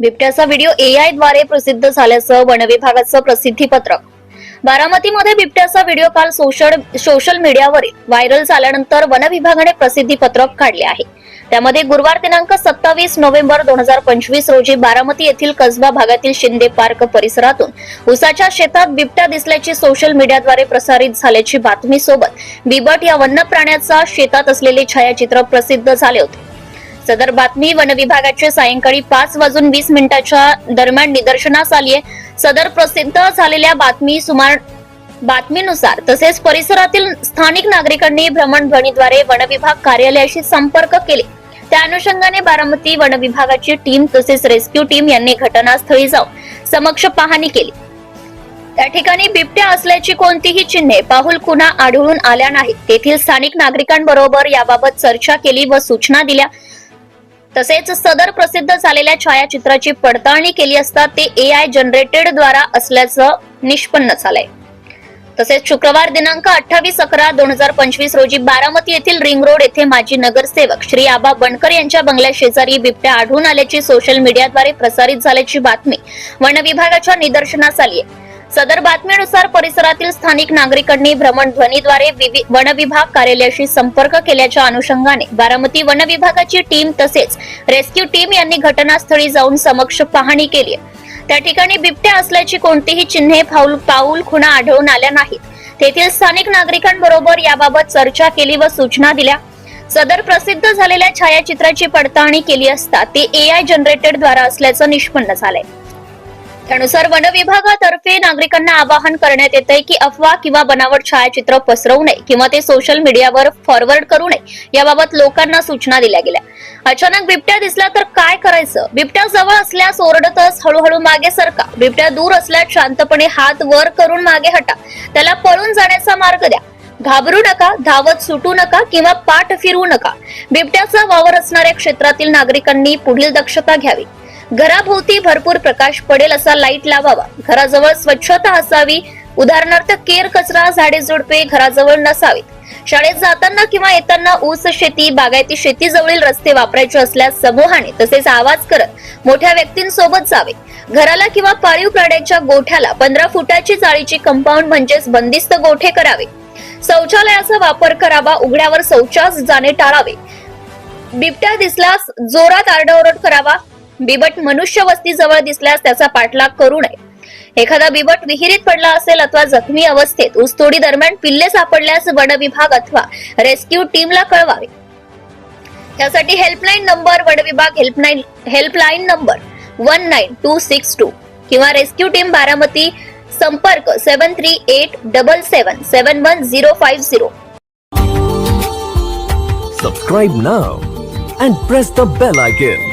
बिबट्याचा व्हिडिओ एआयद्वारे प्रसिद्ध झाल्याचं वनविभागाचं प्रसिद्धीपत्रक बारामतीमध्ये बिबट्याचा व्हिडिओ काल सोशल सोशल मीडियावरील व्हायरल झाल्यानंतर वनविभागाने प्रसिद्धीपत्रक काढले आहे. त्यामध्ये गुरुवार दिनांक सत्तावीस नोव्हेंबर दोन हजार पंचवीस रोजी बारामती येथील कसबा भागातील शिंदे पार्क परिसरातून उसाच्या शेतात बिबट्या दिसल्याची सोशल मीडियाद्वारे प्रसारित झाल्याची बातमी सोबत बिबट या वन्य प्राण्याचा शेतात असलेले छायाचित्र प्रसिद्ध झाले होते. सदर बातमी वन विभागाचे सायंकाळी पाच वाजून वीस मिनिटाच्या दरम्यान निदर्शनास आली आहे सदर प्रसिद्ध झालेल्या बातमी सुमार बातमीनुसार तसेच परिसरातील स्थानिक नागरिकांनी भ्रमणध्वनीद्वारे वनविभाग कार्यालयाशी संपर्क केले. त्या अनुषंगाने बारामती वन विभागाची टीम तसेच रेस्क्यू टीम यांनी घटनास्थळी जाऊन समक्ष पाहणी केली. त्या ठिकाणी बिबट्या असल्याची कोणतीही चिन्हे पाहुल खुणा आढळून आल्या नाहीत. तेथील स्थानिक नागरिकांबरोबर याबाबत चर्चा केली व सूचना दिल्या. तसेच सदर प्रसिद्ध झालेल्या छायाचित्राची पडताळणी केली असता ते ए आय जनरेटेड द्वारा असल्याचं निष्पन्न झालंय. तसेच शुक्रवार दिनांक अठ्ठावीस अकरा दोन हजार पंचवीस रोजी बारामती येथील रिंग रोड येथे माजी नगरसेवक श्री आबा बनकर यांच्या बंगल्या शेजारी बिबट्या आढळून आल्याची सोशल मीडियाद्वारे प्रसारित झाल्याची बातमी वन विभागाच्या निदर्शनास आली आहे. सदर बातमीनुसार परिसरातील स्थानिक नागरिकांनी भ्रमणध्वनीद्वारे विवि- वन विभाग कार्यालयाशी संपर्क केल्याच्या अनुषंगाने बारामती वन विभागाची टीम तसेच रेस्क्यू टीम यांनी घटनास्थळी जाऊन समक्ष पाहणी केली त्या ठिकाणी बिबट्या असल्याची कोणतीही चिन्हे पाऊल पाऊल खुणा आढळून आल्या नाहीत. तेथील स्थानिक नागरिकांबरोबर याबाबत चर्चा केली व सूचना दिल्या. सदर प्रसिद्ध झालेल्या छायाचित्राची पडताळणी केली असता ते एआय जनरेटेड द्वारा असल्याचं निष्पन्न झालंय. त्यानुसार वन विभागातर्फे नागरिकांना आवाहन करण्यात येत आहे की अफवा किंवा बनावट छायाचित्र पसरवू नये किंवा ते सोशल मीडियावर फॉरवर्ड करू नये याबाबत लोकांना सूचना दिल्या गेल्या. अचानक बिबट्या दिसला तर काय करायचं? बिबट्या जवळ असल्यास ओरडतच हळूहळू मागे सरका. बिबट्या दूर असल्यास शांतपणे हात वर करून मागे हटा. त्याला पळून जाण्याचा मार्ग द्या. घाबरू नका धावत सुटू नका किंवा पाठ फिरवू नका. बिबट्याचा वावर असणाऱ्या क्षेत्रातील नागरिकांनी पुढील दक्षता घ्यावी. घराभोवती भरपूर प्रकाश पडेल असा लाइट लावावा. घराजवळ स्वच्छता असावी. उदाहरणार्थ केर कचरा झाडे झुडपे घराजवळ नसावीत. शाळेत जाताना किंवा येताना ऊस शेती बागायती शेती जवळील रस्ते वापरायचे असल्यास समूहाने तसेच आवाज करत मोठ्या व्यक्तींसोबत जावे. घराला किंवा पाळीव प्राण्यांच्या गोठ्याला पंधरा फुटाची जाळीची कंपाऊंड म्हणजेच बंदिस्त गोठे करावे. शौचालयाचा वापर करावा उघड्यावर शौचास जाणे टाळावे. बिबट्या दिसल्यास जोरात आरडाओरड करावा. बिबट मनुष्य वस्ती जवळ दिसल्यास त्याचा पाठलाग करू नये. एखादा बिबट विहिरीत पडला असेल अथवा जखमी अवस्थेत ऊसतोडी दरम्यान पिल्ले सापडल्यास वन विभाग अथवा रेस्क्यू टीमला कळवावे. त्यासाठी हेल्पलाईन नंबर वन विभाग helpline helpline number one nine two six two किंवा रेस्क्यू टीम बारामती संपर्क seven three eight double seven seven one zero five zero. Subscribe now and press the bell icon